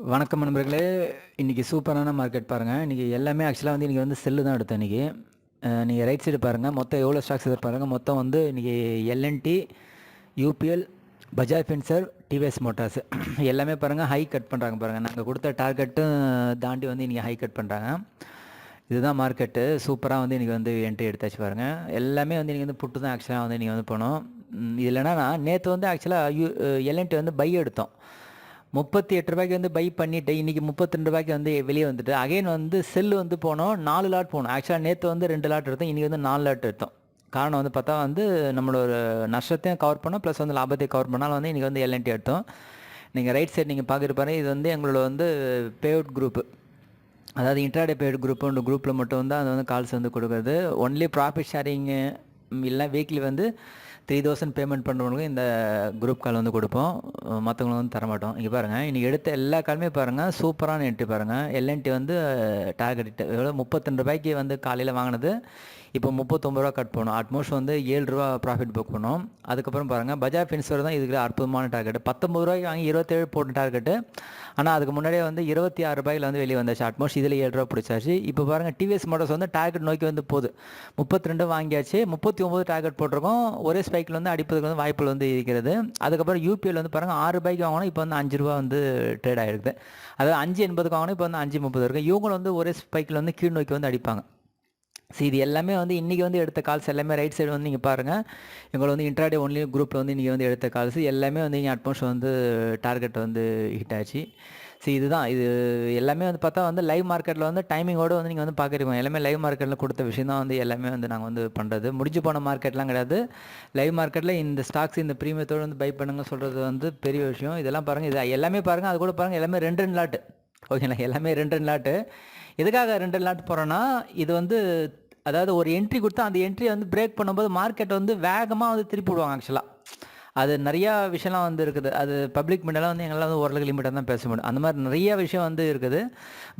வணக்கம் நண்பர்களே. இன்றைக்கி சூப்பரான மார்க்கெட் பாருங்கள் இன்றைக்கி எல்லாமே ஆக்சுவலாக வந்து இன்றைக்கி வந்து செல்லு தான் எடுத்தேன் இன்றைக்கி நீங்கள் ரைட் சைடு பாருங்கள் மொத்தம் எவ்வளோ ஸ்டாக்ஸ் எதிர் பாருங்கள் மொத்தம் வந்து இன்றைக்கி L and T UPL Bajaj finserv TVS motors எல்லாமே பாருங்கள் ஹை கட் பண்ணுறாங்க பாருங்கள் நாங்கள் கொடுத்த டார்கெட்டும் தாண்டி வந்து இன்றைக்கி ஹை கட் பண்ணுறாங்க இதுதான் மார்க்கெட்டு சூப்பராக வந்து இன்றைக்கி வந்து என்ட்ரி எடுத்தாச்சு பாருங்கள் எல்லாமே வந்து இன்றைக்கி வந்து புட்டு தான் ஆக்சுவலாக வந்து இன்றைக்கி வந்து போனோம். ம், இதில் என்னன்னா நேற்று வந்து ஆக்சுவலாக யூ எல்என்டி வந்து பை எடுத்தோம். முப்பத்தி எட்டு ரூபாய்க்கு வந்து பை பண்ணிட்டு இன்றைக்கி முப்பத்தி ரெண்டு ரூபாய்க்கு வந்து வெளியே வந்துட்டு அகைன் வந்து செல்லு வந்து போனோம் நாலு லாட் போனோம். ஆக்சுவலாக நேற்று வந்து ரெண்டு லாட் எடுத்தோம் இன்றைக்கி வந்து நாலு லாட் எடுத்தோம். காரணம் வந்து பார்த்தா வந்து நம்மளோட நஷ்டத்தையும் கவர் பண்ணோம் ப்ளஸ் வந்து லாபத்தையும் கவர் பண்ணாலும் வந்து இன்றைக்கி வந்து எல்என்டி எடுத்தோம். நீங்கள் ரைட் சைடு நீங்கள் பார்க்குற பாருங்க இது வந்து எங்களோட வந்து பேவுட் குரூப்பு அதாவது இன்ட்ராடே பேய்டு குரூப்புன்ற குரூப்பில் மட்டும் வந்து அது வந்து கால்ஸ் வந்து கொடுக்குறது. ஒன்லி ப்ராஃபிட் ஷேரிங்கு இல்லை வீக்லி வந்து த்ரீ தௌசண்ட் பேமெண்ட் பண்ணுறவங்களுக்கு இந்த குரூப் கால் வந்து கொடுப்போம். மற்றவங்களுக்கு வந்து தரமாட்டோம் இங்கே பாருங்கள் இன்றைக்கி எடுத்த எல்லா காலுமே பாருங்கள் சூப்பரான என்ட்ரி பாருங்கள் எல்என்டி வந்து டார்கெட் எவ்வளோ முப்பத்தெண்டு ரூபாய்க்கு வந்து காலையில் வாங்கினது. இப்போ முப்பத்தொம்பது ரூபா கட் பண்ணோம். அட்மோஸ்ட் வந்து ஏழு ரூபா ப்ராஃபிட் புக் பண்ணோம். அதுக்கப்புறம் பாருங்கள் பஜாஜ் ஃபின்சர் தான் இதுக்கு அற்புதமான டார்கெட் பத்தொம்பது ரூபாய்க்கு வாங்கி இருபத்தேழு போட்ட டார்கெட்டு ஆனால் அதுக்கு முன்னாடியே வந்து இருபத்தி ஆறு ரூபாயில் வந்து வெளியே வந்தாச்சு. அட்மோஸ்ட் இதில் ஏழு ரூபா பிடிச்சாச்சு. இப்போ பாருங்கள் டிவிஎஸ் மோட்டர்ஸ் வந்து டார்கெட் நோக்கி வந்து போகுது. முப்பத்தி ரெண்டு வாங்கியாச்சு. முப்பத்தி ஒம்பது டார்கெட் போட்டிருக்கோம். ஒரே ஸ்பைக்கில் வந்து அடிப்பதுக்கு வந்து வாய்ப்புகள் வந்து இருக்கிறது. அதுக்கப்புறம் யூபிஎல் வந்து பாருங்கள் ஆறு ரூபாய்க்கு வாங்கணும் இப்போ வந்து அஞ்சு ரூபா வந்து ட்ரேட் ஆகிருக்குது அதாவது அஞ்சு எண்பதுக்கு வாங்கணும் இப்போ வந்து அஞ்சு முப்பது இருக்குது இவங்களும் வந்து ஒரே ஸ்பைக்கில் வந்து கீழ் நோக்கி வந்து அடிப்பாங்க. ஸோ இது எல்லாமே வந்து இன்றைக்கி வந்து எடுத்த கால்ஸ் எல்லாமே ரைட் சைடு வந்து நீங்கள் பாருங்கள் எங்களை வந்து இன்ட்ராடே ஒன்லி குரூப்பில் வந்து இன்றைக்கி வந்து எடுத்த கால்ஸ் எல்லாமே வந்து இங்கே அட்மோஸ்ட் வந்து டார்கெட் வந்து ஹிட் ஆச்சு. ஸோ இதுதான். இது எல்லாமே வந்து பார்த்தா வந்து லைவ் மார்க்கெட்டில் வந்து டைமிங்கோடு வந்து நீங்கள் வந்து பார்க்குறீங்க. எல்லாமே லைவ் மார்க்கெட்டில் கொடுத்த விஷயம் தான் வந்து எல்லாமே வந்து நாங்கள் வந்து பண்ணுறது முடிஞ்சு போன மார்க்கெட்லாம் கிடையாது. லைவ் மார்க்கெட்டில் இந்த ஸ்டாக்ஸ் இந்த ப்ரீமியத்தோடு வந்து பை பண்ணுங்க சொல்கிறது வந்து பெரிய விஷயம். இதெல்லாம் பாருங்கள் இது எல்லாமே பாருங்கள் அது கூட பாருங்கள் எல்லாமே ரெண்டு ரெண்டு லாட்டு ஓகேங்களா? எல்லாமே ரெண்டு ரெண்டு லாட்டு எதுக்காக ரெண்டு லாட் போகிறோன்னா இது வந்து அதாவது ஒரு என்ட்ரி கொடுத்தா அந்த என்ட்ரியை வந்து பிரேக் பண்ணும்போது மார்க்கெட் வந்து வேகமாக வந்து திருப்பி விடுவாங்க ஆக்சுவலாக அது நிறையா விஷயம்லாம் வந்து இருக்குது. அது பப்ளிக் மீடியாலாம் வந்து எங்களால் வந்து ஓரளவுக்கு லிமிட்டாக தான் பேச முடியும். அந்த மாதிரி நிறைய விஷயம் வந்து இருக்குது.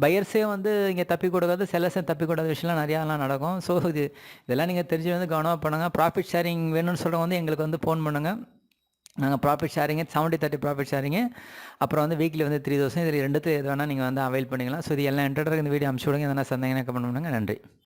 பையர்ஸே வந்து இங்கே தப்பி கொடுக்காது செல்லர்ஸே தப்பி கொடுக்காத விஷயம்லாம் நிறையாலாம் நடக்கும். ஸோ இது இதெல்லாம் நீங்கள் தெரிஞ்சு வந்து கவனமாக பண்ணுங்கள் ப்ராஃபிட் ஷேரிங் வேணும்னு சொல்கிறவங்க வந்து எங்களுக்கு வந்து ஃபோன் பண்ணுங்கள் நாங்கள் profit sharing seventy thirty profit sharing அப்புறம் வந்து வீக்லி வந்து த்ரீ தௌசண்ட் இது ரெண்டுத்து எது வேணால் நீங்கள் வந்து அவைல் பண்ணிக்கலாம். ஸோ இது எல்லாம் என்டர் இந்த வீடியோ அனுப்பிச்சு விடுங்க. எதனா சந்தேகம் கமெண்ட் பண்ணுங்கள் நன்றி.